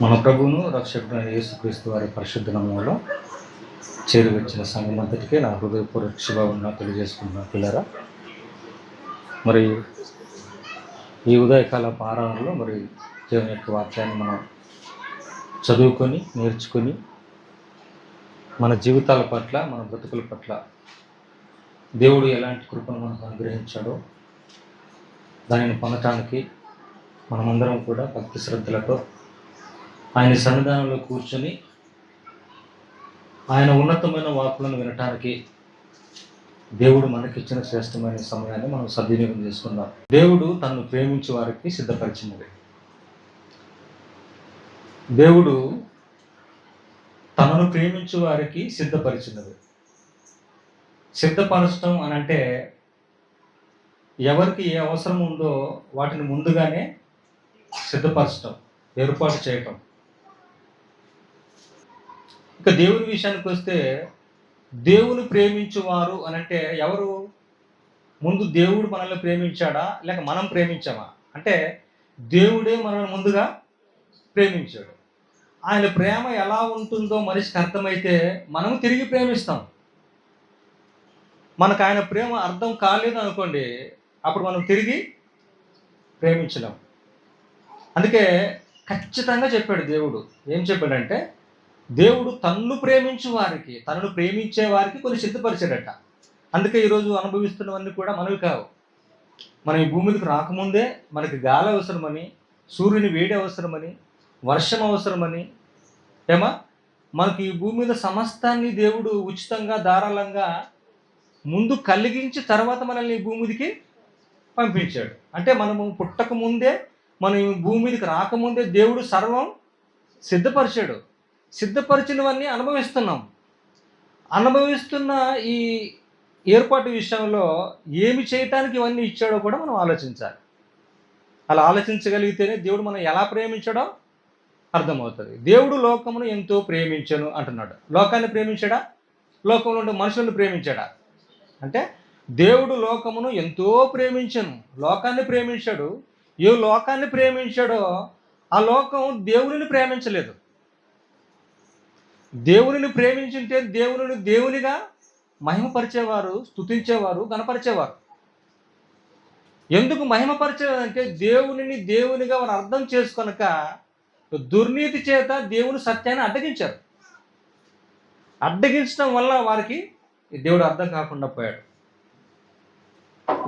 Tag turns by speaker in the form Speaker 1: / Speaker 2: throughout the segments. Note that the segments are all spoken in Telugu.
Speaker 1: మన ప్రభువును రక్షకుడైన యేసుక్రీస్తు వారి పరిశుద్ధ నామములో చేరువచ్చిన సంఘం అంతటికే నా హృదయపూర్వక శుభావంగా తెలియజేసుకున్న పిల్లరా. మరి ఈ ఉదయకాల ఆరాధనలో మరి దేవుని యొక్క వాక్యాన్ని మనం చదువుకొని నేర్చుకొని మన జీవితాల పట్ల మన బ్రతుకుల పట్ల దేవుడు ఎలాంటి కృపను మనకు అనుగ్రహించాడో దానిని పొందటానికి మనమందరం కూడా భక్తి శ్రద్ధలతో ఆయన సన్నిధానంలో కూర్చొని ఆయన ఉన్నతమైన వాక్కులను వినటానికి దేవుడు మనకిచ్చిన శ్రేష్టమైన సమయాన్ని మనం సద్వినియోగం చేసుకుందాం. దేవుడు తను ప్రేమించే వారికి సిద్ధపరిచినది. దేవుడు తనను ప్రేమించే వారికి సిద్ధపరిచినది. సిద్ధపరచడం అని అంటే ఎవరికి ఏ అవసరం ఉందో వాటిని ముందుగానే సిద్ధపరచడం ఏర్పాటు చేయటం. ఇక దేవుని విషయానికి వస్తే దేవుని ప్రేమించువారు అని అంటే ఎవరు? ముందు దేవుడు మనల్ని ప్రేమించాడా? లేక మనం ప్రేమించామా? అంటే దేవుడే మనల్ని ముందుగా ప్రేమించాడు. ఆయన ప్రేమ ఎలా ఉంటుందో మనిషికి అర్థమైతే మనం తిరిగి ప్రేమిస్తాం. మనకు ఆయన ప్రేమ అర్థం కాలేదు అనుకోండి అప్పుడు మనం తిరిగి ప్రేమించలేం. అందుకే ఖచ్చితంగా చెప్పాడు దేవుడు. ఏం చెప్పాడంటే దేవుడు తన్ను ప్రేమించు వారికి తనను ప్రేమించే వారికి కొన్ని సిద్ధపరిచాడట. అందుకే ఈరోజు అనుభవిస్తున్నవన్నీ కూడా మనవి కావు. మనం ఈ భూమికి రాకముందే మనకి గాలి అవసరమని సూర్యుని వేడి అవసరమని వర్షం అవసరమని ఏమా? మనకి ఈ భూమి మీద సమస్తాన్ని దేవుడు ఉచితంగా ధారాళంగా ముందు కలిగించి తర్వాత మనల్ని ఈ భూమిదికి పంపించాడు. అంటే మనము పుట్టక ముందే మనం ఈ భూమిదికి రాకముందే దేవుడు సర్వం సిద్ధపరిచాడు. సిద్ధపరిచినవన్నీ అనుభవిస్తున్నాం. అనుభవిస్తున్న ఈ ఏర్పాటు విషయంలో ఏమి చేయటానికి ఇవన్నీ ఇచ్చాడో కూడా మనం ఆలోచించాలి. అలా ఆలోచించగలిగితేనే దేవుడు మనం ఎలా ప్రేమించాడో అర్థమవుతుంది. దేవుడు లోకమును ఎంతో ప్రేమించను అంటున్నాడు. లోకాన్ని ప్రేమించాడా? లోకంలో ఉండే మనుషులను ప్రేమించాడా? అంటే దేవుడు లోకమును ఎంతో ప్రేమించను. లోకాన్ని ప్రేమించాడు. ఏ లోకాన్ని ప్రేమించాడో ఆ లోకం దేవుడిని ప్రేమించలేదు. దేవునిని ప్రేమించుంటే దేవునిని దేవునిగా మహిమపరిచేవారు స్తుతించేవారు గణపరిచేవారు. ఎందుకు మహిమపరిచేదంటే దేవునిని దేవునిగా వారు అర్థం చేసుకొనక దుర్నీతి చేత దేవుని సత్యాన్ని అడ్డగించారు. అడ్డగించడం వల్ల వారికి దేవుడు అర్థం కాకుండా పోయాడు.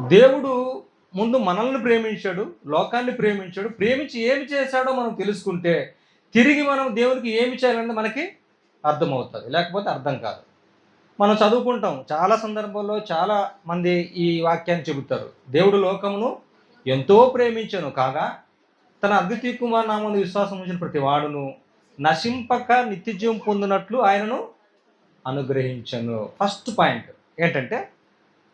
Speaker 1: దేవుడు ముందు మనల్ని ప్రేమించాడు లోకాన్ని ప్రేమించాడు. ప్రేమించి ఏమి చేశాడో మనం తెలుసుకుంటే తిరిగి మనం దేవునికి ఏమి చేయాలన్నది మనకి అర్థమవుతుంది. లేకపోతే అర్థం కాదు. మనం చదువుకుంటాం. చాలా సందర్భాల్లో చాలా మంది ఈ వాక్యాన్ని చెబుతారు. దేవుడు లోకమును ఎంతో ప్రేమించను కాగా తన అద్వితీయ కుమార్ నామందు విశ్వాసం ఉంచిన ప్రతి వాడును నశింపక నిత్యజీవం పొందినట్లు ఆయనను అనుగ్రహించను. ఫస్ట్ పాయింట్ ఏంటంటే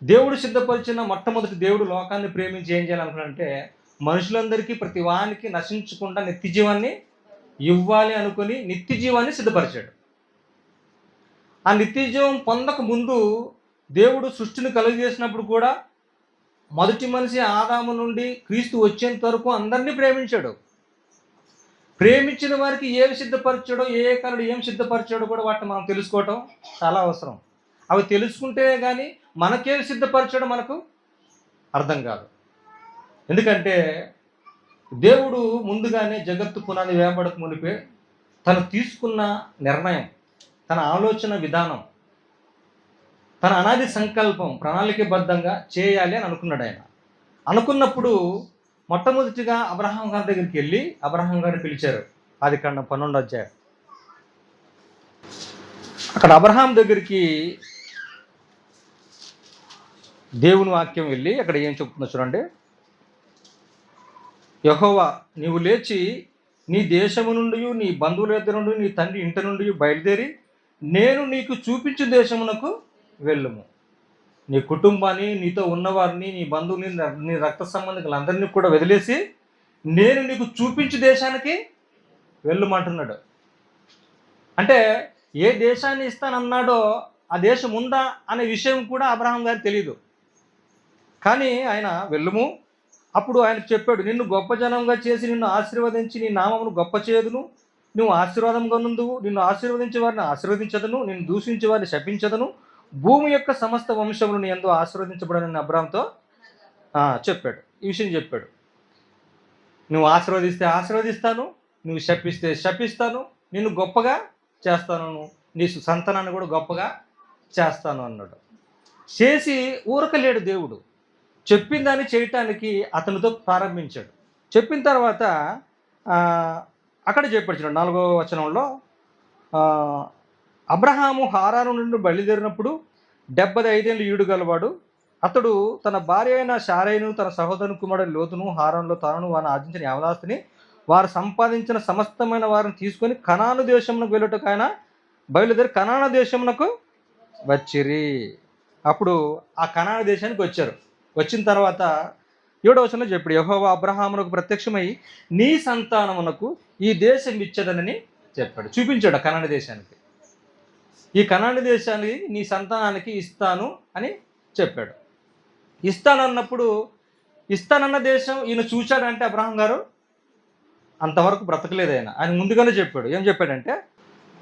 Speaker 1: దేవుడు సిద్ధపరిచిన మొట్టమొదటి దేవుడు లోకాన్ని ప్రేమించి ఏం చేయాలనుకున్నాడంటే మనుషులందరికీ ప్రతి వానికి నశించకుండా నిత్యజీవాన్ని ఇవ్వాలి అనుకుని నిత్యజీవాన్ని సిద్ధపరిచాడు. ఆ నిత్య జీవం పొందక ముందు దేవుడు సృష్టిని కలుగజేసినప్పుడు కూడా మొదటి మనిషి ఆదాము నుండి క్రీస్తు వచ్చేంత వరకు అందరినీ ప్రేమించాడు. ప్రేమించిన వారికి ఏమి సిద్ధపరిచాడో ఏ కరుడు ఏం సిద్ధపరిచాడో కూడా వాటిని మనం తెలుసుకోవటం చాలా అవసరం. అవి తెలుసుకుంటేనే కానీ మనకేమి సిద్ధపరిచాడో మనకు అర్థం కాదు. ఎందుకంటే దేవుడు ముందుగానే జగత్తు పునాది వేయబడక మునిపే తను తీసుకున్న నిర్ణయం. తన ఆలోచన విధానం తన అనాది సంకల్పం ప్రణాళికబద్ధంగా చేయాలి అని అనుకున్నాడు ఆయన. అనుకున్నప్పుడు మొట్టమొదటిగా అబ్రహాం గారి దగ్గరికి వెళ్ళి అబ్రహాం గారిని పిలిచారు. అది కన్నా పన్నెండు అధ్యాయం. అక్కడ అబ్రహాం దగ్గరికి దేవుని వాక్యం వెళ్ళి అక్కడ ఏం చెప్తుందో చూడండి. యహోవా నీవు లేచి నీ దేశము నుండి నీ బంధువుల దగ్గర నుండి నీ తండ్రి ఇంటి నుండి బయలుదేరి నేను నీకు చూపించు దేశమునకు వెళ్ళుము. నీ కుటుంబాన్ని నీతో ఉన్నవారిని నీ బంధువుని నీ రక్త సంబంధికులందరినీ కూడా వదిలేసి నేను నీకు చూపించు దేశానికి వెళ్ళుమంటున్నాడు. అంటే ఏ దేశాన్ని ఇస్తానన్నాడో ఆ దేశం ఉందా అనే విషయం కూడా అబ్రహాం గారికి తెలియదు కానీ ఆయన వెళ్ళుము. అప్పుడు ఆయన చెప్పాడు నిన్ను గొప్ప జనంగా చేసి నిన్ను ఆశీర్వదించి నీ నామమును గొప్ప చేదును నువ్వు ఆశీర్వాదంగా నుందువు నిన్ను ఆశీర్వదించే వారిని ఆశీర్వదించదను నిన్ను దూషించే వారిని శపించదను. భూమి యొక్క సమస్త వంశములు నీ ఎందు ఆశీర్వదించబడని అబ్రామ్తో చెప్పాడు. ఈ విషయం చెప్పాడు. నువ్వు ఆశీర్వదిస్తే ఆశీర్వదిస్తాను నువ్వు శపిస్తే శపిస్తాను నిన్ను గొప్పగా చేస్తాను నీ సంతానాన్ని కూడా గొప్పగా చేస్తాను అన్నాడు. చేసి ఊరకలేడు దేవుడు. చెప్పిన దాన్ని చేయటానికి అతనితో ప్రారంభించాడు. చెప్పిన తర్వాత అక్కడ చెప్పాడు నాలుగో వచనంలో అబ్రహాము హారాను నుండి బయలుదేరినప్పుడు డెబ్బై ఐదేళ్ళు ఈడు గలవాడు. అతడు తన భార్య అయిన షారైను తన సహోదరుని కుమారుడు లోతును హారంలో తనను వారిని ఆర్జించిన యావదాస్తిని వారు సంపాదించిన సమస్తమైన వారిని తీసుకొని కణాను దేశమునకు వెళ్ళటకు ఆయన బయలుదేరి కనాన దేశమునకు వచ్చిరి. అప్పుడు ఆ కణాన దేశానికి వచ్చారు. వచ్చిన తర్వాత ఏడవ చెప్పాడు యహోవా అబ్రహామునకు ప్రత్యక్షమై నీ సంతానమునకు ఈ దేశం ఇచ్చదనని చెప్పాడు. చూపించాడు కనాడ దేశానికి. ఈ కనాడ దేశాన్ని నీ సంతానానికి ఇస్తాను అని చెప్పాడు. ఇస్తానన్నప్పుడు ఇస్తానన్న దేశం ఈయన చూశాడంటే అబ్రహం గారు అంతవరకు బ్రతకలేదు ఆయన. ఆయన ముందుగానే చెప్పాడు. ఏం చెప్పాడంటే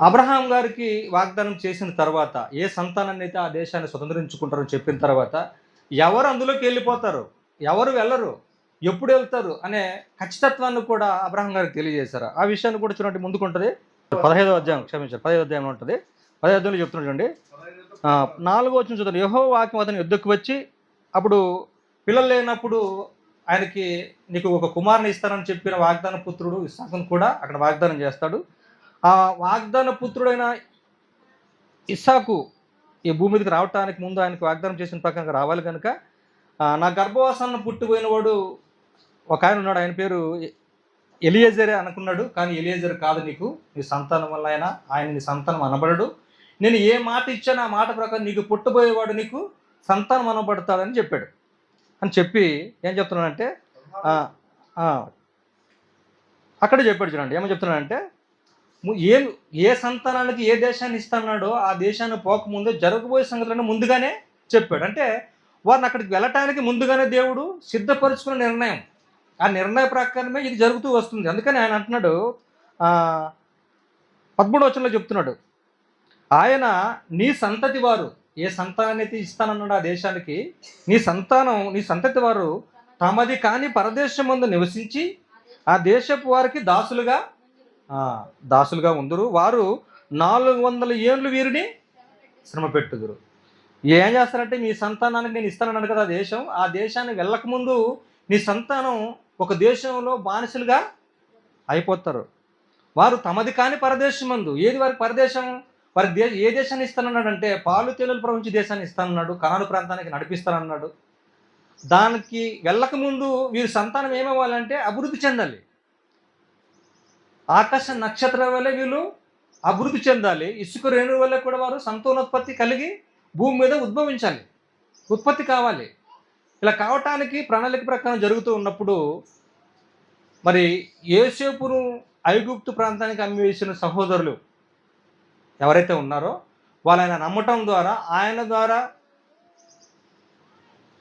Speaker 1: అబ్రహాం గారికి వాగ్దానం చేసిన తర్వాత ఏ సంతానాన్ని అయితే ఆ దేశాన్ని స్వతంత్రించుకుంటారని చెప్పిన తర్వాత ఎవరు అందులోకి వెళ్ళిపోతారు? ఎవరు వెళ్ళరు? ఎప్పుడు వెళ్తారు అనే ఖచ్చితత్వాన్ని కూడా అబ్రహం గారికి తెలియజేశారు. ఆ విషయాన్ని కూడా చూడండి ముందుకుంటుంది. పదహైదో అధ్యాయం క్షమించారు పదహైదో అధ్యాయం ఉంటుంది. పదహైదు అధ్యాయంలో చెప్తున్నాడు నాలుగో వచ్చిన చూడండి యహో వాక్యం అతని యుద్ధకు వచ్చి అప్పుడు పిల్లలు లేనప్పుడు ఆయనకి నీకు ఒక కుమారుని ఇస్తానని చెప్పిన వాగ్దాన పుత్రుడు ఇస్సాకును కూడా అక్కడ వాగ్దానం చేస్తాడు. ఆ వాగ్దాన పుత్రుడైన ఇస్సాకు ఈ భూమి మీదకి రావటానికి ముందు ఆయనకు వాగ్దానం చేసిన ప్రకారం రావాలి కనుక నా గర్భవాసాన్ని పుట్టిపోయినవాడు ఒక ఆయన ఉన్నాడు ఆయన పేరు ఎలియజరే అనుకున్నాడు కానీ ఎలియజర్ కాదు నీకు. నీ సంతానం వల్ల ఆయన ఆయన నీ సంతానం అనబడడు. నేను ఏ మాట ఇచ్చాను ఆ మాట ప్రకారం నీకు పుట్టబోయేవాడు నీకు సంతానం అనబడతాడని చెప్పాడు. అని చెప్పి ఏం చెప్తున్నానంటే అక్కడ చెప్పాడు చూడండి ఏమని చెప్తున్నానంటే ఏ ఏ సంతానానికి ఏ దేశాన్ని ఇస్తున్నాడో ఆ దేశాన్ని పోకముందే జరగబోయే సంగతులను ముందుగానే చెప్పాడు. అంటే వారిని అక్కడికి వెళ్ళటానికి ముందుగానే దేవుడు సిద్ధపరుచుకున్న నిర్ణయం. ఆ నిర్ణయ ప్రకారమే ఇది జరుగుతూ వస్తుంది. అందుకని ఆయన అంటున్నాడు ఆ, పదమూడు వచనంలో చెప్తున్నాడు ఆయన నీ సంతతి వారు ఏ సంతానాన్ని అయితే ఇస్తానన్నాడు ఆ దేశానికి నీ సంతానం నీ సంతతి వారు తమది కాని పరదేశం ముందు నివసించి ఆ దేశపు వారికి దాసులుగా దాసులుగా ఉందరు. వారు నాలుగు వందల ఏళ్ళు వీరిని శ్రమ పెట్టుదురు. ఏం చేస్తారంటే మీ సంతానానికి నేను ఇస్తానన్నాను కదా ఆ దేశం ఆ దేశానికి వెళ్ళకముందు నీ సంతానం ఒక దేశంలో బానిసలుగా అయిపోతారు. వారు తమది కాని పరదేశమందు. ఏది వారి పరదేశం? వారి దేశ ఏ దేశాన్ని ఇస్తానన్నాడంటే పాలు తేలులు ప్రవహించి దేశాన్ని ఇస్తానన్నాడు. కనాను ప్రాంతానికి నడిపిస్తానన్నాడు. దానికి వెళ్ళకముందు వీరి సంతానం ఏమవ్వాలంటే అభివృద్ధి చెందాలి. ఆకాశ నక్షత్రం వల్ల వీళ్ళు అభివృద్ధి చెందాలి. ఇసుక రేణువు వల్ల కూడా వారు సంతానోత్పత్తి కలిగి భూమి మీద ఉద్భవించాలి. ఉత్పత్తి కావాలి. ఇలా కావటానికి ప్రణాళిక ప్రకారం జరుగుతూ ఉన్నప్పుడు మరి ఏసేపును ఐగుప్తు ప్రాంతానికి అమ్మివేసిన సహోదరులు ఎవరైతే ఉన్నారో వాళ్ళు ఆయన నమ్మటం ద్వారా ఆయన ద్వారా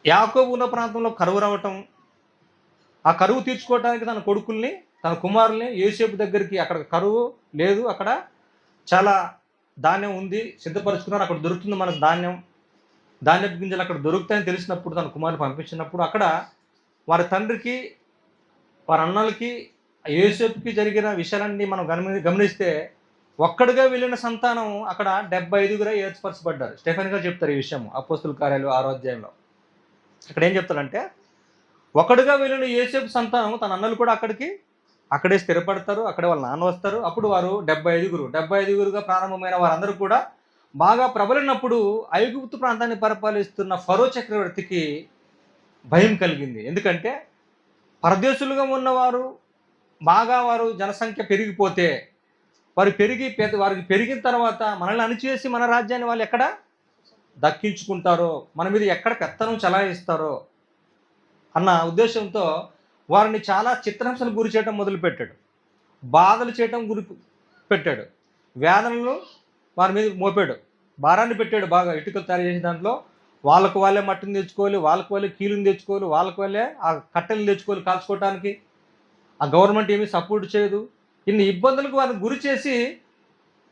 Speaker 1: యాకోబు ఉన్న ప్రాంతంలో కరువు రావటం ఆ కరువు తీర్చుకోవడానికి తన కొడుకుల్ని తన కుమారుల్ని ఏసేపు దగ్గరికి అక్కడ కరువు లేదు అక్కడ చాలా ధాన్యం ఉంది సిద్ధపరుచుకున్నారు అక్కడ దొరుకుతుంది మనకు ధాన్యం. ధాన్యపు గింజలు అక్కడ దొరుకుతాయని తెలిసినప్పుడు తన కుమారుని పంపించినప్పుడు అక్కడ వారి తండ్రికి వారి అన్నలకి ఏసేపుకి జరిగిన విషయాలన్నీ మనం గమని గమనిస్తే ఒక్కడిగా వెళ్ళిన సంతానం అక్కడ డెబ్బై ఐదుగురే ఏర్పరచబడ్డారు. స్టెఫెన్ గారు చెప్తారు ఈ విషయం అపోస్తుల కార్యాలు ఆరో అధ్యాయంలో. ఏం చెప్తారంటే ఒకడుగా వెళ్ళిన ఏసేపు సంతానం తన అన్నలు కూడా అక్కడికి అక్కడే స్థిరపడతారు అక్కడే వాళ్ళ నాన్న వస్తారు. అప్పుడు వారు డెబ్బై ఐదుగురు. డెబ్బై ఐదుగురుగా ప్రారంభమైన వారందరూ కూడా బాగా ప్రబలినప్పుడు ఐగుప్తు ప్రాంతాన్ని పరిపాలిస్తున్న ఫరో చక్రవర్తికి భయం కలిగింది. ఎందుకంటే పరదేశులుగా ఉన్నవారు బాగా వారు జనసంఖ్య పెరిగిపోతే వారు పెరిగి పెద్ద వారికి పెరిగిన తర్వాత మనల్ని అణిచివేసి మన రాజ్యాన్ని వాళ్ళు ఎక్కడ దక్కించుకుంటారో మన మీద ఎక్కడ పెత్తనం చలాయిస్తారో అన్న ఉద్దేశంతో వారిని చాలా చిత్రహింసలు గురి చేయడం మొదలుపెట్టాడు. బాధలు చేయటం గురి పెట్టాడు. వేదనలు వారి మీద మోపాడు. భారాన్ని పెట్టాడు బాగా. ఇటుకలు తయారు చేసిన దాంట్లో వాళ్ళకు వాళ్ళే మట్టిని తెచ్చుకోవాలి వాళ్ళకు వాళ్ళే కీలుని తెచ్చుకోవాలి వాళ్ళకు వాళ్ళే ఆ కట్టెలు తెచ్చుకోవాలి కాల్చుకోవడానికి ఆ గవర్నమెంట్ ఏమీ సపోర్ట్ చేయదు. ఇన్ని ఇబ్బందులకు వారిని గురి చేసి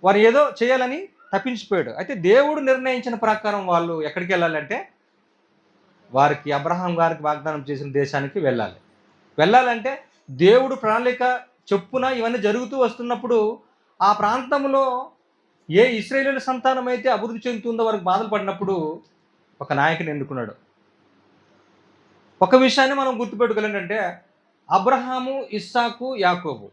Speaker 1: వారు ఏదో చేయాలని తప్పించిపోయాడు. అయితే దేవుడు నిర్ణయించిన ప్రకారం వాళ్ళు ఎక్కడికి వెళ్ళాలంటే వారికి అబ్రహాం గారికి వాగ్దానం చేసిన దేశానికి వెళ్ళాలి. వెళ్ళాలంటే దేవుడు ప్రణాళిక చెప్పున ఇవన్నీ జరుగుతూ వస్తున్నప్పుడు ఆ ప్రాంతంలో ఏ ఇస్రాయేలీల సంతానం అయితే అభివృద్ధి చెందుతుందో వారికి బాధలు పడినప్పుడు ఒక నాయకుని ఎన్నుకున్నాడు. ఒక విషయాన్ని మనం గుర్తుపెట్టుకోలేంటంటే అబ్రహాము ఇస్సాకు యాకోబు.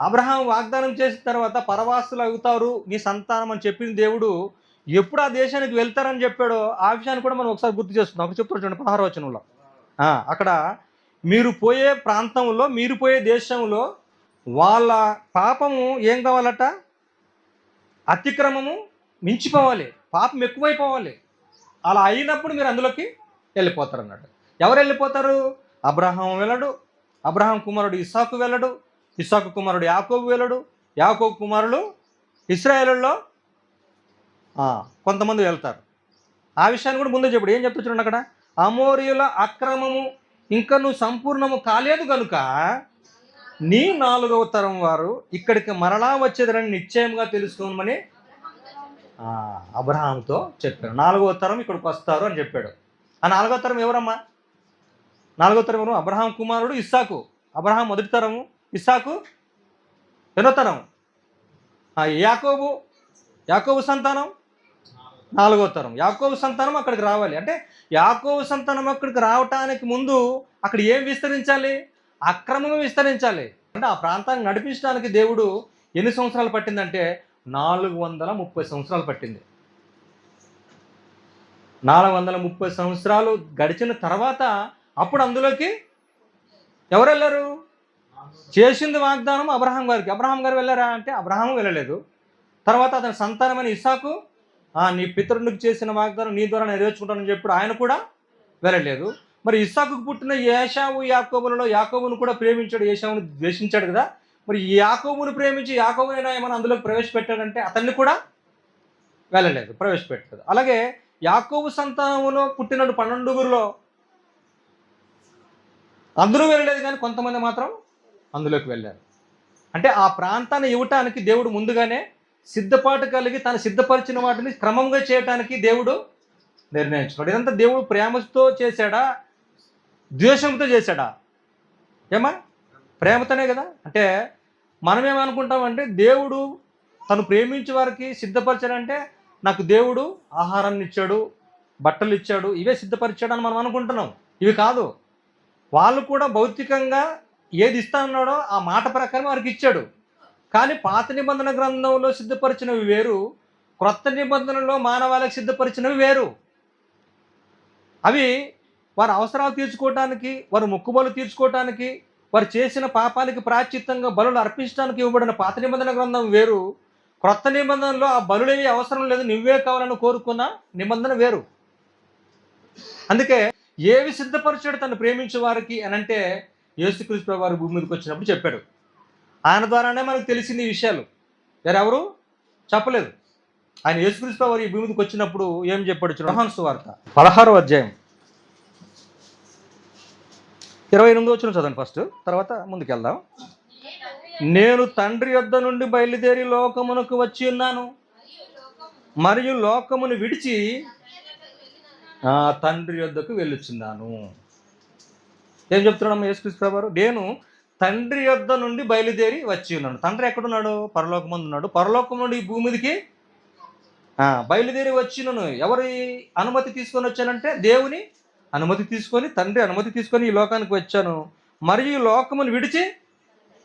Speaker 1: అబ్రహాం వాగ్దానం చేసిన తర్వాత పరవాసులు అవుతారు నీ సంతానం అని చెప్పిన దేవుడు ఎప్పుడు ఆ దేశానికి వెళ్తారని చెప్పాడో ఆ విషయాన్ని కూడా మనం ఒకసారి గుర్తు చేస్తున్నాం ఒక చెప్తాడు చూడండి పదహారు వచనంలో. అక్కడ మీరు పోయే ప్రాంతంలో మీరు పోయే దేశంలో వాళ్ళ పాపము ఏం కావాలట? అతిక్రమము మించిపోవాలి పాపం ఎక్కువైపోవాలి. అలా అయినప్పుడు మీరు అందులోకి వెళ్ళిపోతారు అన్నట్టు ఎవరు వెళ్ళిపోతారు? అబ్రహాం వెళ్ళడు అబ్రహాం కుమారుడు ఇసాకు వెళ్ళడు ఇసాకు కుమారుడు యాకోబు వెళ్ళడు యాకోబు కుమారులు ఇస్రాయేలులో కొంతమంది వెళ్తారు. ఆ విషయాన్ని కూడా ముందే చెప్పుడు. ఏం చెప్తున్నాడు అక్కడ అమోరియుల అక్రమము ఇంకా నువ్వు సంపూర్ణము కాలేదు కనుక నీ నాలుగవ తరం వారు ఇక్కడికి మరలా వచ్చేదని నిశ్చయంగా తెలుసుకోమని అబ్రహాంతో చెప్పాడు. నాలుగవ తరం ఇక్కడికి వస్తారు అని చెప్పాడు. ఆ నాలుగవ తరం ఎవరమ్మా? నాలుగో తరం ఎవరు? అబ్రహాం కుమారుడు ఇస్సాకు. అబ్రహాం మొదటి తరము ఇస్సాకు ఎన్నో తరం. యాకోబు యాకోబు సంతానం? నాలుగో తరం. యాకోబు సంతానం అక్కడికి రావాలి. అంటే యాకోబు సంతానం అక్కడికి రావటానికి ముందు అక్కడ ఏం విస్తరించాలి? అక్రమం విస్తరించాలి. అంటే ఆ ప్రాంతాన్ని నడిపించడానికి దేవుడు ఎన్ని సంవత్సరాలు పట్టిందంటే నాలుగు వందల ముప్పై సంవత్సరాలు పట్టింది. నాలుగు వందల ముప్పై సంవత్సరాలు గడిచిన తర్వాత అప్పుడు అందులోకి ఎవరు వెళ్ళారు? చేసింది వాగ్దానం అబ్రహాం గారికి. అబ్రహాం గారు వెళ్ళారా అంటే అబ్రహాం వెళ్ళలేదు. తర్వాత అతని సంతానమైన ఇసాకు "ఆ, నీ పితరునికి చేసిన వాగ్దానం నీ ద్వారా నెరవేర్చుకుంటానని చెప్పి ఆయన కూడా వెళ్ళలేదు. మరి ఇస్సాకు పుట్టిన ఏషావు యాకోబులలో యాకోబును కూడా ప్రేమించాడు ఏషావును ద్వేషించాడు కదా. మరి యాకోబును ప్రేమించి యాకోబునైనా ఏమైనా అందులోకి ప్రవేశపెట్టాడంటే అతన్ని కూడా వెళ్ళలేదు ప్రవేశపెట్టలేదు. అలాగే యాకోబు సంతానములో పుట్టినడు పన్నెండుగురిలో అందరూ వెళ్ళలేదు కానీ కొంతమంది మాత్రం అందులోకి వెళ్ళారు. అంటే ఆ ప్రాంతాన్ని ఇవ్వటానికి దేవుడు ముందుగానే సిద్ధపాటు కలిగి తను సిద్ధపరిచిన వాటిని క్రమంగా చేయటానికి దేవుడు నిర్ణయించుకున్నాడు. ఇదంతా దేవుడు ప్రేమతో చేశాడా? ద్వేషంతో చేశాడా? ఏమా ప్రేమతోనే కదా? అంటే మనం ఏమనుకుంటామంటే దేవుడు తను ప్రేమించే వారికి సిద్ధపరచాడంటే నాకు దేవుడు ఆహారాన్ని ఇచ్చాడు బట్టలు ఇచ్చాడు ఇవే సిద్ధపరిచాడు అని మనం అనుకుంటున్నాం. ఇవి కాదు. వాళ్ళు కూడా భౌతికంగా ఏది ఇస్తానన్నాడో ఆ మాట ప్రకారం వారికి ఇచ్చాడు. కానీ పాత నిబంధన గ్రంథంలో సిద్ధపరిచినవి వేరు క్రొత్త నిబంధనలో మానవాళికి సిద్ధపరిచినవి వేరు. అవి వారి అవసరాలు తీర్చుకోవటానికి వారి మొక్కుబలు తీర్చుకోవటానికి వారు చేసిన పాపానికి ప్రాచిత్తంగా బలులు అర్పించడానికి ఇవ్వబడిన పాత నిబంధన గ్రంథం వేరు. క్రొత్త నిబంధనలో ఆ బలులేవి అవసరం లేదు నువ్వే కావాలని కోరుకున్న నిబంధన వేరు. అందుకే ఏవి సిద్ధపరిచాడు తను ప్రేమించే వారికి అని అంటే యేసుక్రీస్తు వారు భూమి మీదకి వచ్చినప్పుడు చెప్పాడు. ఆయన ద్వారానే మనకు తెలిసింది ఈ విషయాలు. వేరెవరు? చెప్పలేదు. ఆయన యేసుక్రీస్తు వారు ఈ భూమి మీదకి వచ్చినప్పుడు ఏం చెప్పాడు యోహాను సువార్త. పదహారో అధ్యాయం. ఇరవై ఎనిమిది వచ్చిన చదవండి ఫస్ట్. తర్వాత ముందుకెళ్దాం. నేను తండ్రి యొద్ద నుండి బయలుదేరి లోకమునకు వచ్చి ఉన్నాను. మరియు లోకమును విడిచి తండ్రి యొద్దకు వెళ్ళుచున్నాను. ఏం చెప్తున్నాడు యేసుక్రీస్తు వారు నేను తండ్రి యొద్ద నుండి బయలుదేరి వచ్చి ఉన్నాను. తండ్రి ఎక్కడున్నాడు? పరలోకమందు ఉన్నాడు పరలోకం నుండి ఈ భూమి మీదకి బయలుదేరి వచ్చినను ఎవరి అనుమతి తీసుకొని వచ్చానంటే దేవుని అనుమతి తీసుకొని తండ్రి అనుమతి తీసుకొని ఈ లోకానికి వచ్చాను. మరియు ఈ లోకమును విడిచి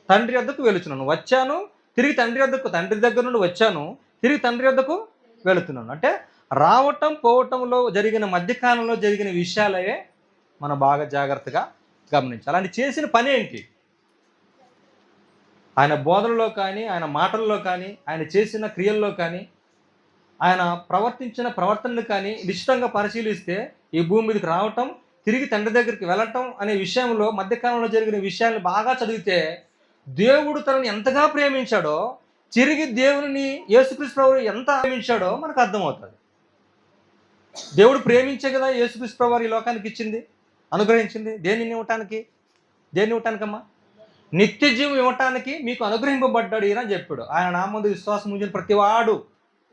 Speaker 1: తండ్రి వద్దకు వెళుతున్నాను వచ్చాను తిరిగి తండ్రి వద్దకు తండ్రి దగ్గర నుండి వచ్చాను తిరిగి తండ్రి వద్దకు వెళుతున్నాను. అంటే రావటం పోవటంలో జరిగిన మధ్యకాలంలో జరిగిన విషయాలే మనం బాగా జాగ్రత్తగా గమనించాలి. ఆయన చేసిన పని ఏంటి? ఆయన బోధనలో కానీ ఆయన మాటల్లో కానీ ఆయన చేసిన క్రియల్లో కానీ ఆయన ప్రవర్తించిన ప్రవర్తనలు కానీ నిశ్చితంగా పరిశీలిస్తే ఈ భూమి మీదకి రావటం తిరిగి తండ్రి దగ్గరికి వెళ్ళటం అనే విషయంలో మధ్యకాలంలో జరిగిన విషయాన్ని బాగా చదివితే దేవుడు తనని ఎంతగా ప్రేమించాడో తిరిగి దేవుని యేసుకృష్ణవారు ఎంత ప్రేమించాడో మనకు అర్థమవుతుంది. దేవుడు ప్రేమించే కదా యేసుక్రీస్తు ఈ లోకానికి ఇచ్చింది అనుగ్రహించింది. దేనిని ఇవ్వటానికి? దేన్ని ఇవ్వటానికమ్మా? నిత్య జీవం ఇవ్వటానికి మీకు అనుగ్రహింపబడ్డాడు ఈయన అని చెప్పాడు. ఆయన నామందు విశ్వాసం ఉంచిన ప్రతివాడు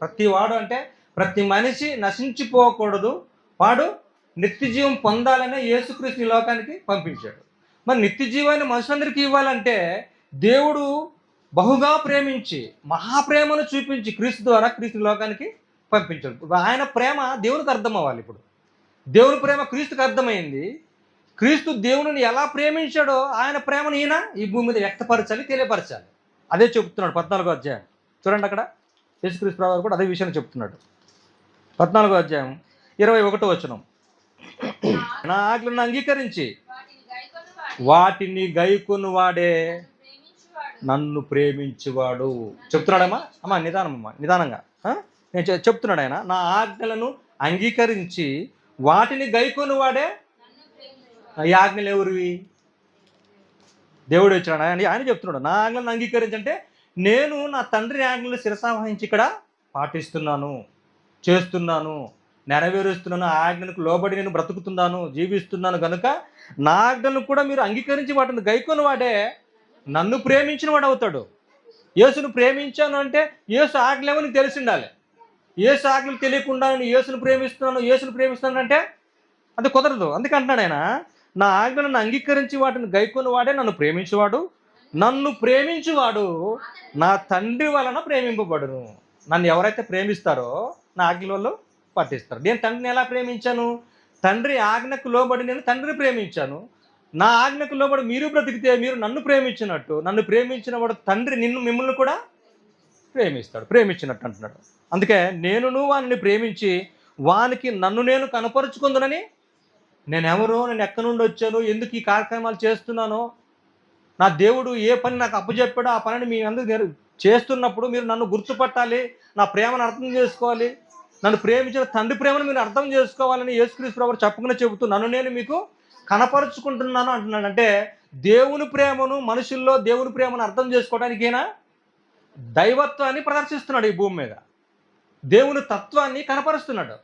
Speaker 1: ప్రతివాడు అంటే ప్రతి మనిషి నశించిపోకూడదు. వాడు నిత్యజీవం పొందాలనే యేసుక్రీస్తు ఈ లోకానికి పంపించాడు. మరి నిత్య జీవాన్ని మనుషులందరికీ ఇవ్వాలంటే దేవుడు బహుగా ప్రేమించి మహాప్రేమను చూపించి క్రీస్తు ద్వారా క్రీస్తు లోకానికి పంపించాడు. ఇప్పుడు ఆయన ప్రేమ దేవునికి అర్థం అవ్వాలి ఇప్పుడు. దేవుని ప్రేమ క్రీస్తుకి అర్థమైంది. క్రీస్తు దేవుని ఎలా ప్రేమించాడో ఆయన ప్రేమను ఈయన ఈ భూమి మీద వ్యక్తపరచాలి తెలియపరచాలి. అదే చెప్తున్నాడు పద్నాలుగో అధ్యాయం. చూడండి అక్కడ. యేసుక్రీస్తు ప్రభు కూడా అదే విషయాన్ని చెప్తున్నాడు పద్నాలుగో అధ్యాయం ఇరవై ఒకటో వచనం. నా ఆజ్ఞలను అంగీకరించి
Speaker 2: వాటిని
Speaker 1: గైకొని వాడే నన్ను ప్రేమించువాడు. చెప్తున్నాడమ్మా? అమ్మా నిదానమ్మా నిదానంగా. నేను చెప్తున్నాడు ఆయన. నా ఆజ్ఞలను అంగీకరించి వాటిని గైకొని వాడే ఈ ఆజ్ఞలు ఎవరివి? దేవుడు వచ్చాడు ఆయన. ఆయన చెప్తున్నాడు నా ఆజ్ఞలను అంగీకరించంటే నేను నా తండ్రి ఆజ్ఞలు శిరసావహించి ఇక్కడ పాటిస్తున్నాను చేస్తున్నాను. నెరవేరుస్తున్నాను ఆ ఆజ్ఞలకు లోబడి నేను బ్రతుకుతున్నాను జీవిస్తున్నాను కనుక నా ఆజ్ఞలను కూడా మీరు అంగీకరించి వాటిని గైకొని వాడే నన్ను ప్రేమించిన వాడు అవుతాడు. యేసును ప్రేమించాను అంటే యేసు ఆజ్ఞలేమో నీకు తెలిసి ఉండాలి యేసు ఆజ్ఞలు తెలియకుండా నేను యేసును ప్రేమిస్తున్నాను యేసును ప్రేమిస్తున్నాను అంటే అది కుదరదు. అందుకంటున్నాడు ఆయన నా ఆజ్ఞలను అంగీకరించి వాటిని గైకొని వాడే నన్ను ప్రేమించేవాడు నన్ను ప్రేమించువాడు నా తండ్రి వలన ప్రేమింపబడును. నన్ను ఎవరైతే ప్రేమిస్తారో నా ఆజ్ఞలలో పాటిస్తారు నేను తండ్రిని ఎలా ప్రేమించాను? తండ్రి ఆజ్ఞకు లోబడి నేను తండ్రిని ప్రేమించాను. నా ఆజ్ఞకు లోబడి మీరు బ్రతికితే మీరు నన్ను ప్రేమించినట్టు నన్ను ప్రేమించిన వాడు తండ్రి నిన్ను మిమ్మల్ని కూడా ప్రేమిస్తాడు ప్రేమించినట్టు అంటున్నాడు. అందుకే నేనును వానిని ప్రేమించి వానికి నన్ను నేను కనపరుచుకుందునని నేను నేను ఎక్కడి నుండి వచ్చాను ఎందుకు ఈ కార్యక్రమాలు చేస్తున్నానో నా దేవుడు ఏ పని నాకు అప్పచెప్పాడో ఆ పనిని మీ అందరూ చేస్తున్నప్పుడు మీరు నన్ను గుర్తుపట్టాలి నా ప్రేమను అర్థం చేసుకోవాలి నన్ను ప్రేమించిన తండ్రి ప్రేమను మీరు అర్థం చేసుకోవాలని యేసుక్రీస్తు ప్రభు చెప్పకుండా చెబుతూ నన్ను నేను మీకు కనపరుచుకుంటున్నాను అంటున్నాడు. అంటే దేవుని ప్రేమను మనుషుల్లో దేవుని ప్రేమను అర్థం చేసుకోవడానికైనా? దైవత్వాన్ని ప్రదర్శిస్తున్నాడు ఈ భూమి మీద. దేవుని తత్వాన్ని కనపరుస్తున్నాడు.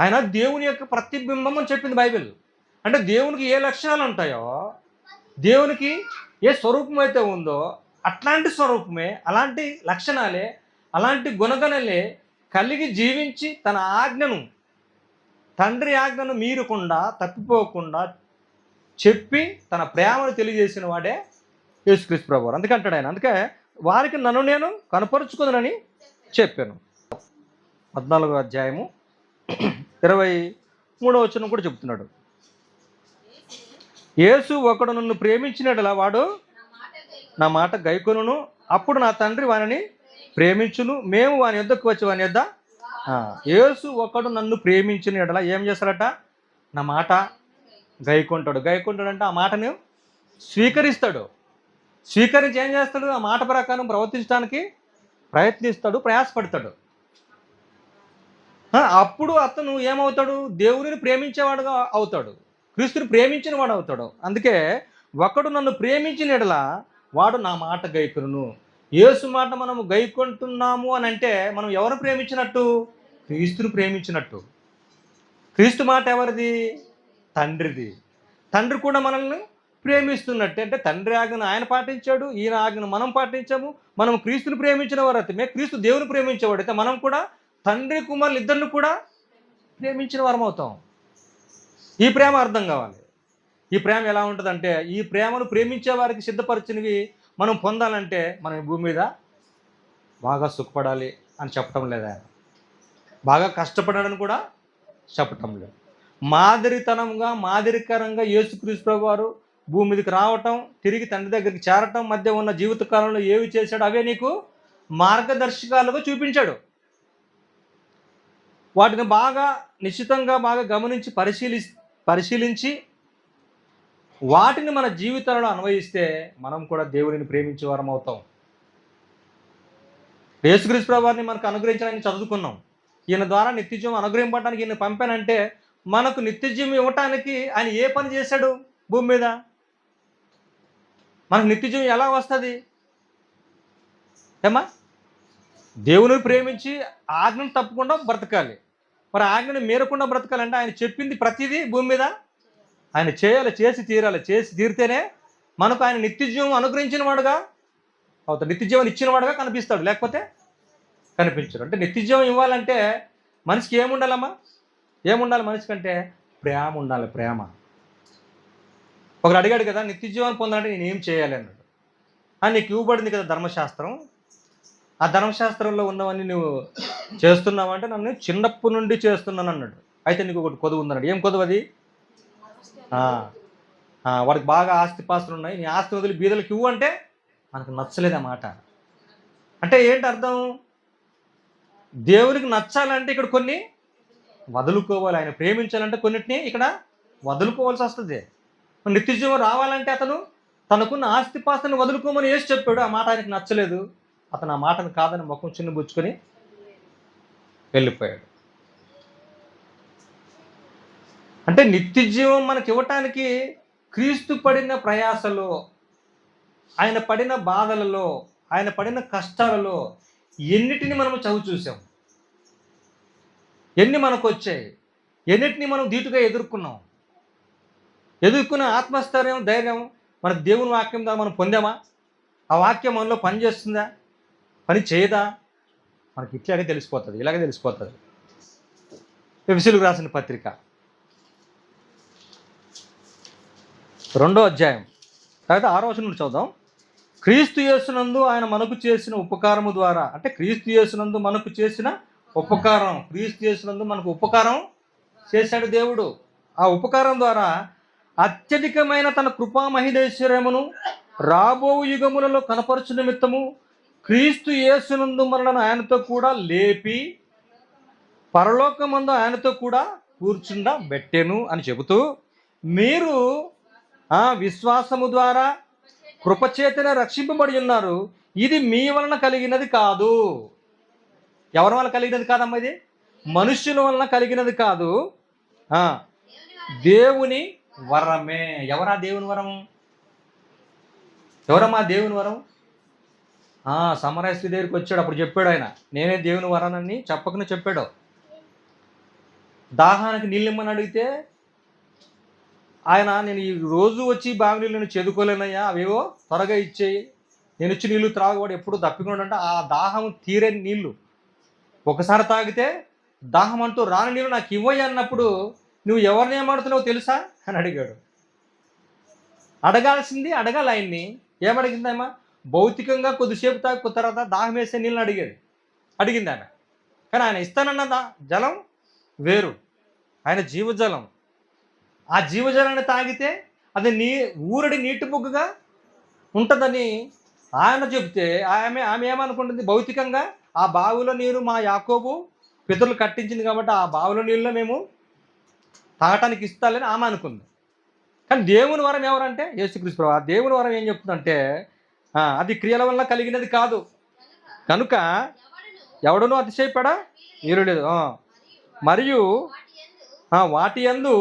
Speaker 1: ఆయన దేవుని యొక్క ప్రతిబింబం అని చెప్పింది బైబిల్. అంటే దేవునికి ఏ లక్షణాలు ఉంటాయో దేవునికి ఏ స్వరూపం అయితే ఉందో అట్లాంటి స్వరూపమే అలాంటి లక్షణాలే అలాంటి గుణగణలే కలిగి జీవించి తన ఆజ్ఞను తండ్రి ఆజ్ఞను మీరకుండా తప్పిపోకుండా చెప్పి తన ప్రేమను తెలియజేసిన వాడే యేసుక్రీస్తు ప్రభు అందుకే అంటాడు ఆయన అందుకే వారికి నన్ను నేను కనపరుచుకుందనని చెప్పాను. పద్నాలుగో అధ్యాయము ఇరవై మూడో వచ్చిన కూడా చెప్తున్నాడు యేసు ఒకడు నన్ను ప్రేమించినట్లా వాడు
Speaker 2: నా మాట గైకొను
Speaker 1: అప్పుడు నా తండ్రి వానిని ప్రేమించును మేము వాని యొద్దకు వచ్చి వాని యొద్ద. ఆ, యేసు ఒకడు నన్ను ప్రేమించిన ఎడల ఏం చేస్తాడట? నా మాట గైకొంటాడు. గైకొంటాడు అంటే ఆ మాటను స్వీకరిస్తాడు. స్వీకరించి ఏం చేస్తాడు? ఆ మాట ప్రకారం ప్రవర్తించడానికి ప్రయత్నిస్తాడు ప్రయాసపడతాడు. అప్పుడు అతను ఏమవుతాడు? దేవుడిని ప్రేమించేవాడుగా అవుతాడు. క్రీస్తుని ప్రేమించిన వాడు అవుతాడు. అందుకే ఒకడు నన్ను ప్రేమించిన ఎడల వాడు నా మాట గైకును యేసు మాట మనము గైకొంటున్నాము అని అంటే మనం ఎవరు ప్రేమించినట్టు? క్రీస్తును ప్రేమించినట్టు. క్రీస్తు మాట ఎవరిది? తండ్రిది. తండ్రి కూడా మనల్ని ప్రేమిస్తున్నట్టు. అంటే తండ్రి ఆజ్ఞను ఆయన పాటించాడు ఈయన ఆజ్ఞను మనం పాటించాము. మనం క్రీస్తుని ప్రేమించిన వారైతే మేము క్రీస్తు దేవుని ప్రేమించేవాడు. అయితే మనం కూడా తండ్రి కుమారులు ఇద్దరిని కూడా ప్రేమించిన వారం అవుతాం. ఈ ప్రేమ అర్థం కావాలి. ఈ ప్రేమ ఎలా ఉంటుందంటే ఈ ప్రేమను ప్రేమించే వారికి సిద్ధపరిచినవి మనం పొందాలంటే మనం ఈ భూమి మీద బాగా సుఖపడాలి అని చెప్పటం లేదు ఆయన. బాగా కష్టపడాలని కూడా చెప్పటం లేదు. మాదిరితనంగా మాదిరికరంగా యేసుక్రీస్తు వారు భూమి మీదకి రావటం తిరిగి తండ్రి దగ్గరికి చేరటం మధ్య ఉన్న జీవిత కాలంలో ఏవి చేశాడు అవే నీకు మార్గదర్శకాలుగా చూపించాడు. వాటిని బాగా నిశ్చితంగా బాగా గమనించి పరిశీలి పరిశీలించి వాటిని మన జీవితాలలో అన్వయిస్తే మనం కూడా దేవుడిని ప్రేమించే వారం అవుతాం. యేసుక్రీస్తు ప్రభావాన్ని మనకు అనుగ్రహించడానికి చదువుకున్నాం. ఈయన ద్వారా నిత్యజీవం అనుగ్రహింపడానికి ఈయన పంపానంటే మనకు నిత్యజీవం ఇవ్వటానికి ఆయన ఏ పని చేశాడు భూమి మీద? మనకు నిత్యజీవం ఎలా వస్తుంది? ఏమా దేవుని ప్రేమించి ఆజ్ఞను తప్పకుండా బ్రతకాలి. మరి ఆజ్ఞను మేరకుండా బ్రతకాలంటే ఆయన చెప్పింది ప్రతిదీ భూమి మీద? ఆయన చేయాలి చేసి తీరాలి. చేసి తీరితేనే మనకు ఆయన నిత్యజీవం అనుగ్రహించిన వాడుగా అవుతాడు. నిత్యజీవం ఇచ్చిన వాడుగా కనిపిస్తాడు. లేకపోతే కనిపించడు. అంటే నిత్యజీవం ఇవ్వాలంటే మనిషికి ఏముండాలమ్మా? ఏముండాలి మనిషికి అంటే ప్రేమ ఉండాలి ప్రేమ. ఒకరు అడిగాడు కదా నిత్యజీవాన్ని పొందాలంటే నేను ఏం చేయాలి అన్నాడు. ఆ, నీకు ఇవ్వబడింది కదా ధర్మశాస్త్రం. ఆ ధర్మశాస్త్రంలో ఉన్నవన్నీ నువ్వు చేస్తున్నావు అంటే నన్ను చిన్నప్పటి నుండి చేస్తున్నాను అన్నాడు అయితే నీకు ఒకటి కొదువు ఉందన్నాడు. ఏం కొదువు అది? వాడికి బాగా ఆస్తిపాస్తులు ఉన్నాయి నీ ఆస్తి వదిలి బీదలకు ఇవ్వు అంటే మనకు నచ్చలేదు ఆ మాట? అంటే ఏంటి అర్థం? దేవునికి నచ్చాలంటే ఇక్కడ కొన్ని వదులుకోవాలి. ఆయన ప్రేమించాలంటే కొన్నిటిని ఇక్కడ వదులుకోవాల్సి వస్తుంది. నిత్యజీవం రావాలంటే అతను తనకున్న ఆస్తిపాస్తులను వదులుకోమని వేసి చెప్పాడు. ఆ మాట ఆయనకు నచ్చలేదు. అతను ఆ మాటను కాదని ముఖం చిన్న బుచ్చుకొని వెళ్ళిపోయాడు. అంటే నిత్య జీవం మనకి ఇవ్వటానికి క్రీస్తు పడిన ప్రయాసలో ఆయన పడిన బాధలలో ఆయన పడిన కష్టాలలో ఎన్నిటిని మనం చవి చూసాం ఎన్ని మనకు వచ్చాయి ఎన్నిటిని మనం ధీటుగా ఎదుర్కొన్నాం? ఎదుర్కొన్న ఆత్మస్థైర్యం ధైర్యం మన దేవుని వాక్యం ద్వారా మనం పొందామా? ఆ వాక్యం మనలో పని చేస్తుందా పని చేయదా? మనకి ఇట్లాగే తెలిసిపోతుంది ఇలాగే తెలిసిపోతుంది. ఎఫ్సీలకు రాసిన పత్రిక. రెండో అధ్యాయం. తర్వాత ఆరో వచనం నుండి చూద్దాం క్రీస్తు యేసునందు ఆయన మనకు చేసిన ఉపకారము ద్వారా అంటే క్రీస్తు యేసునందు మనకు చేసిన ఉపకారం క్రీస్తు యేసునందు మనకు ఉపకారం చేశాడు దేవుడు. ఆ ఉపకారం ద్వారా అత్యధికమైన తన కృపామహిదేశ్వర్యమును రాబో యుగములలో కనపరచు నిమిత్తము క్రీస్తు యేసునందు మనలను ఆయనతో కూడా లేపి పరలోకమందు ఆయనతో కూడా కూర్చుండ బెట్టెను అని చెబుతూ మీరు విశ్వాసము ద్వారా కృపచేతన రక్షింపబడి ఉన్నారు. ఇది మీ వలన కలిగినది కాదు. ఎవరి వలన కలిగినది కాదమ్మా ఇది? మనుష్యుల వలన కలిగినది కాదు. దేవుని వరమే. ఎవరా దేవుని వరం? ఎవరమ్మా దేవుని వరం? సమరస్తి దగ్గరికి వచ్చాడు. అప్పుడు చెప్పాడు ఆయన నేనే దేవుని వరానని చెప్పకనే చెప్పాడు. దాహానికి నీళ్ళు ఇమ్మని అడిగితే ఆయన నేను ఈ రోజు వచ్చి బావి నీళ్ళు నేను చేదుకోలేనయ్యా అవేవో త్వరగా ఇచ్చేయి. నేను ఇచ్చి నీళ్ళు త్రాగవాడు ఎప్పుడు తప్పికొండంటే ఆ దాహం తీరే నీళ్ళు. ఒకసారి తాగితే దాహం అంటూ రాని నీళ్ళు నాకు ఇవ్వయ్య అన్నప్పుడు నువ్వు ఎవరిని ఏమాడుతున్నావు తెలుసా? అని అడిగాడు. అడగాల్సింది అడగాలి ఆయన్ని. ఏమడిగిందమ్మా? భౌతికంగా కొద్దిసేపు తాగి తర్వాత దాహం వేసే నీళ్ళని అడిగేది. అడిగింది ఆయన. కానీ ఆయన ఇస్తానన్న దా జలం వేరు. ఆయన జీవజలం. ఆ జీవజలాన్ని తాగితే అది నీ ఊరడి నీటి బొగ్గుగా ఉంటుందని ఆయన చెబితే ఆమె ఆమె ఏమనుకుంటుంది? భౌతికంగా ఆ బావిలో నీరు మా యాకోబు పితరులు కట్టించింది కాబట్టి ఆ బావిలో నీళ్ళలో మేము తాగటానికి ఇస్తాలని ఆమె అనుకుంది. కానీ దేవుని వరం ఎవరంటే? యేసుక్రీస్తు ప్రభు. ఆ దేవుని వరం ఏం చెప్తుందంటే అది క్రియల వల్ల కలిగినది కాదు. కనుక ఎవడనూ అతిశయపడా నీరు లేదు. మరియు వాటి యందు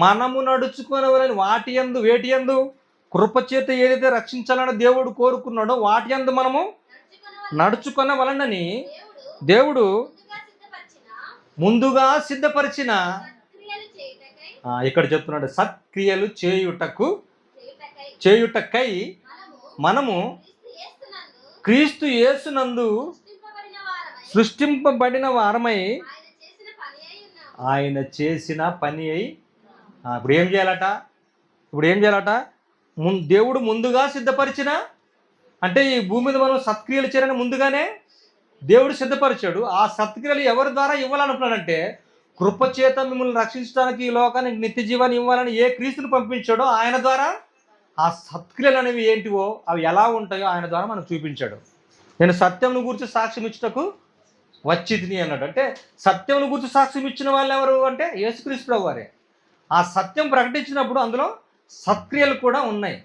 Speaker 1: మనము నడుచుకోనవలని వాటి యందు వేటి యందు? కృపచేత ఏదైతే రక్షించాలని దేవుడు కోరుకున్నాడో వాటి యందు మనము నడుచుకొనవలనని దేవుడు ముందుగా సిద్ధపరిచిన ఇక్కడ చెప్తున్నాడు సత్క్రియలు చేయుటకు చేయుటకై మనము క్రీస్తు యేసునందు సృష్టింపబడిన వారమై ఆయన చేసిన పని అయి ఇప్పుడు ఏం చేయాలట? ఇప్పుడు ఏం చేయాలట? ముం దేవుడు ముందుగా సిద్ధపరిచిన అంటే ఈ భూమి మీద మనం సత్క్రియలు చేయాలని ముందుగానే దేవుడు సిద్ధపరిచాడు. ఆ సత్క్రియలు ఎవరి ద్వారా ఇవ్వాలనుకున్నాడంటే కృపచేత మిమ్మల్ని రక్షించడానికి ఈ లోకానికి నిత్య జీవాన్ని ఇవ్వాలని ఏ క్రీస్తుని పంపించాడో ఆయన ద్వారా ఆ సత్క్రియలు అనేవి ఏంటివో అవి ఎలా ఉంటాయో ఆయన ద్వారా మనకు చూపించాడు. నేను సత్యంను గురించి సాక్ష్యం ఇచ్చుటకు వచ్చి అన్నాడు. అంటే సత్యంను గురించి సాక్ష్యం ఇచ్చిన వాళ్ళు ఎవరు అంటే యేసుక్రీస్తు వారే ఆ సత్యం ప్రకటించినప్పుడు అందులో సత్క్రియలు కూడా ఉన్నాయి.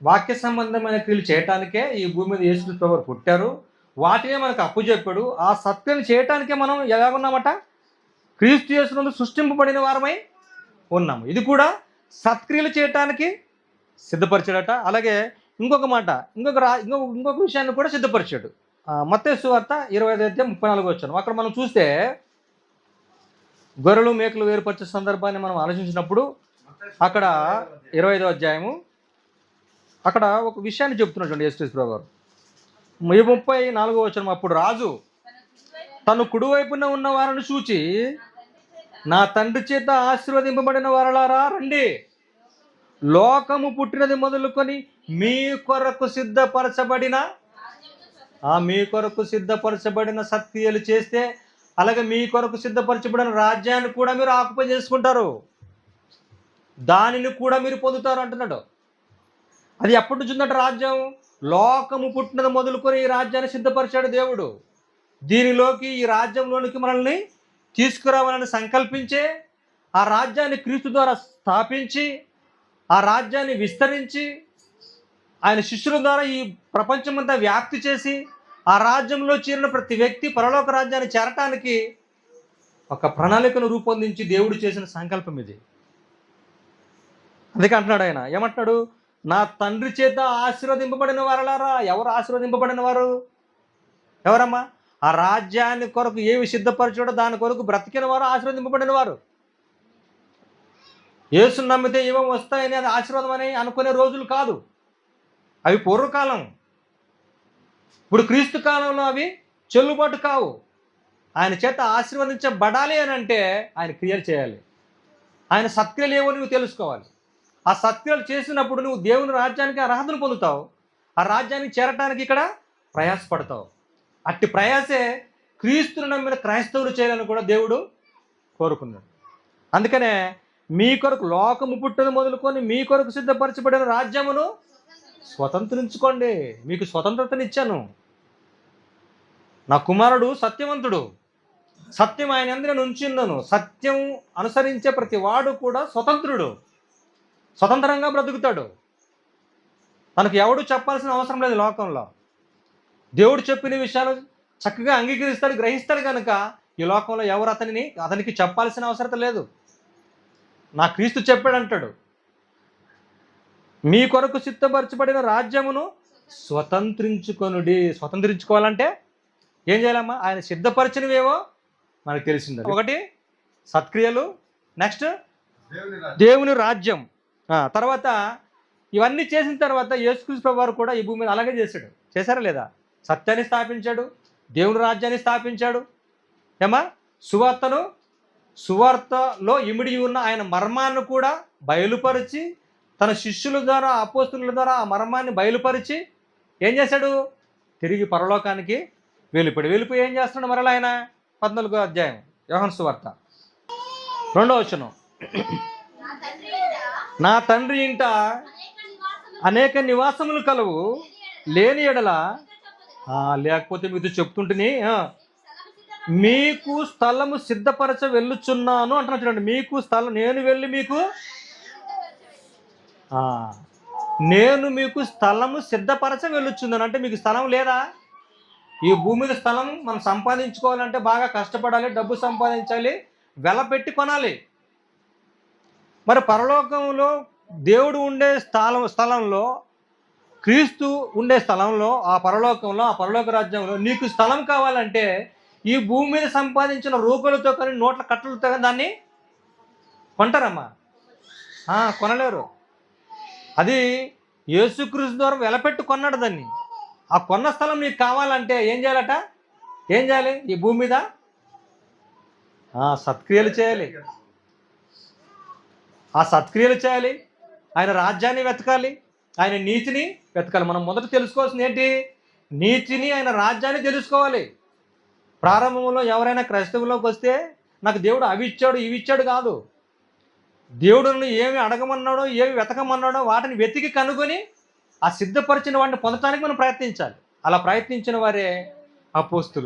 Speaker 1: వాక్య సంబంధమైన క్రియలు చేయటానికే ఈ భూమి మీద యేసుక్రీస్తు వారు పుట్టారు. వాటినే మనకు అప్పు చెప్పాడు. ఆ సత్యం చేయటానికే మనం ఎలాగున్నామట క్రీస్తు యేసునందు సృష్టింపబడిన వారమై ఉన్నాము. ఇది కూడా సత్క్రియలు చేయటానికి సిద్ధపరిచాడట. అలాగే ఇంకొక మాట ఇంకొక రా ఇంకొక ఇంకొక విషయాన్ని కూడా సిద్ధపరిచాడు. మత్తేసు వార్త ఇరవై ఐదు అయితే ముప్పై నాలుగు వచ్చాను అక్కడ మనం చూస్తే గొర్రెలు మేకలు వేరుపరిచే సందర్భాన్ని మనం ఆలోచించినప్పుడు అక్కడ ఇరవై ఐదో అధ్యాయము అక్కడ ఒక విషయాన్ని చెప్తున్నటువంటి యేసుక్రీస్తు ప్రభు గారు. ఈ ముప్పై నాలుగో వచ్చిన అప్పుడు రాజు
Speaker 2: తను
Speaker 1: కుడివైపున ఉన్న వారిని చూచి
Speaker 2: నా తండ్రి చేత
Speaker 1: ఆశీర్వదింపబడిన వారలారా రండి. లోకము పుట్టినది మొదలుకొని మీ కొరకు సిద్ధపరచబడిన ఆ మీ కొరకు సిద్ధపరచబడిన సత్యలు చేస్తే అలాగే మీ కొరకు సిద్ధపరచబడిన రాజ్యాన్ని కూడా మీరు ఆకుపై చేసుకుంటారు. దానిని కూడా మీరు పొందుతారు అంటున్నాడు. అది ఎప్పటి నుంచి ఉందంట రాజ్యం? లోకము పుట్టినది మొదలుకొని ఈ రాజ్యాన్ని సిద్ధపరిచాడు దేవుడు. దీనిలోకి ఈ రాజ్యంలోనికి మనల్ని తీసుకురావాలని సంకల్పించే ఆ రాజ్యాన్ని క్రీస్తు ద్వారా స్థాపించి ఆ రాజ్యాన్ని విస్తరించి ఆయన శిష్యుల ద్వారా ఈ ప్రపంచమంతా వ్యాప్తి చేసి ఆ రాజ్యంలో చేరిన ప్రతి వ్యక్తి పరలోక రాజ్యాన్ని చేరటానికి ఒక ప్రణాళికను రూపొందించి దేవుడు చేసిన సంకల్పం ఇది. అందుకే అంటున్నాడు ఆయన. ఏమంటున్నాడు? నా తండ్రి చేత ఆశీర్వదింపబడిన వారలారా? ఎవరు ఆశీర్వదింపబడిన వారు? ఎవరమ్మా? ఆ రాజ్యాన్ని కొరకు ఏవి సిద్ధపరచాడో దాని కొరకు బ్రతికిన వారు ఆశీర్వదింపబడిన వారు. ఏసు నమ్మితే ఏమో వస్తాయని అది ఆశీర్వాదం అని అనుకునే రోజులు కాదు. అవి పూర్వకాలం. ఇప్పుడు క్రీస్తు కాలంలో అవి చెల్లుబాటు కావు. ఆయన చేత ఆశీర్వదించబడాలి అని అంటే ఆయన క్రియలు చేయాలి. ఆయన సత్క్రియలు ఏవో నువ్వు తెలుసుకోవాలి. ఆ సత్క్రియలు చేసినప్పుడు నువ్వు దేవుని రాజ్యానికి అర్హతను పొందుతావు. ఆ రాజ్యానికి చేరటానికి ఇక్కడ ప్రయాసపడతావు. అట్టి ప్రయాసే క్రీస్తుని నమ్మిన క్రైస్తవులు చేయాలని కూడా దేవుడు కోరుకున్నాడు. అందుకనే మీ కొరకు లోకము పుట్టను మొదలుకొని మీ కొరకు సిద్ధపరచబడిన రాజ్యమును స్వతంత్రించుకోండి. మీకు స్వతంత్రతనిచ్చాను. నా కుమారుడు సత్యవంతుడు. సత్యం ఆయన ఎందుకు నేను ఉంచున్నాను సత్యం అనుసరించే ప్రతి వాడు కూడా స్వతంత్రుడు. స్వతంత్రంగా బ్రతుకుతాడు. తనకు ఎవడు చెప్పాల్సిన అవసరం లేదు లోకంలో. దేవుడు చెప్పిన విషయాలు చక్కగా అంగీకరిస్తాడు గ్రహిస్తాడు కనుక ఈ లోకంలో ఎవరు అతనిని అతనికి చెప్పాల్సిన అవసరం లేదు. నా క్రీస్తు చెప్పాడంటాడు మీ కొరకు సిద్ధపరచబడిన రాజ్యమును స్వతంత్రించుకొనుడి. స్వతంత్రించుకోవాలంటే ఏం చేయాలమ్మా? ఆయన సిద్ధపరిచినవేవో మనకు తెలిసింది ఒకటి సత్క్రియలు. నెక్స్ట్
Speaker 3: దేవుని రాజ్యం.
Speaker 1: తర్వాత ఇవన్నీ చేసిన తర్వాత ప్రభు వారు కూడా ఈ భూమి మీద అలాగే చేశాడు. చేశారా లేదా? సత్యాన్ని స్థాపించాడు దేవుని రాజ్యాన్ని స్థాపించాడు. ఏమా సువార్తను సువార్తలో ఇమిడి ఉన్న ఆయన మర్మాన్ని కూడా బయలుపరిచి తన శిష్యుల ద్వారా అపోస్తుల ద్వారా ఆ మర్మాన్ని బయలుపరిచి ఏం చేశాడు? తిరిగి పరలోకానికి వెళ్ళిపోయాడు. వెళ్ళిపోయి ఏం చేస్తున్నాడు మరలా ఆయన? పద్నాలుగో అధ్యాయం యోహన్సు వార్త రెండో వచనం.
Speaker 2: నా తండ్రి ఇంట అనేక నివాసములు
Speaker 1: కలవు. లేని ఎడల లేకపోతే మీతో చెప్తుంటేనే మీకు స్థలము సిద్ధపరచ వెళ్ళుచున్నాను అంటున్నా చూడండి మీకు స్థలం నేను వెళ్ళి మీకు నేను మీకు స్థలము సిద్ధపరచ వెళ్ళొచ్చుందని అంటే మీకు స్థలం లేదా? ఈ భూమి మీద స్థలం మనం సంపాదించుకోవాలంటే బాగా కష్టపడాలి డబ్బు సంపాదించాలి వెల పెట్టి కొనాలి. మరి పరలోకంలో దేవుడు ఉండే స్థలం స్థలంలో క్రీస్తు ఉండే స్థలంలో ఆ పరలోకంలో ఆ పరలోక రాజ్యంలో నీకు స్థలం కావాలంటే ఈ భూమి మీద సంపాదించిన రూపాయలతో కానీ నోట్ల కట్టలతో కానీ దాన్ని కొంటారమ్మా. కొనలేరు. అది యేసుక్రీస్తు ద్వారా వెలపెట్టి కొన్నాడు దాన్ని. ఆ కొన్న స్థలం నీకు కావాలంటే ఏం చేయాలట? ఏం చేయాలి? ఈ భూమి మీద? సత్క్రియలు చేయాలి. ఆ సత్క్రియలు చేయాలి. ఆయన రాజ్యాన్ని వెతకాలి. ఆయన నీతిని వెతకాలి. మనం మొదట తెలుసుకోవాల్సింది ఏంటి? నీతిని ఆయన రాజ్యాన్ని తెలుసుకోవాలి. ప్రారంభంలో ఎవరైనా క్రైస్తవులోకి వస్తే నాకు దేవుడు అవి ఇచ్చాడు ఇవి ఇచ్చాడు కాదు. దేవుడును ఏమి అడగమన్నాడో ఏమి వెతకమన్నాడో వాటిని వెతికి కనుగొని ఆ సిద్ధపరిచిన వాటిని పొందటానికి మనం ప్రయత్నించాలి. అలా ప్రయత్నించిన వారే అపోస్తులు.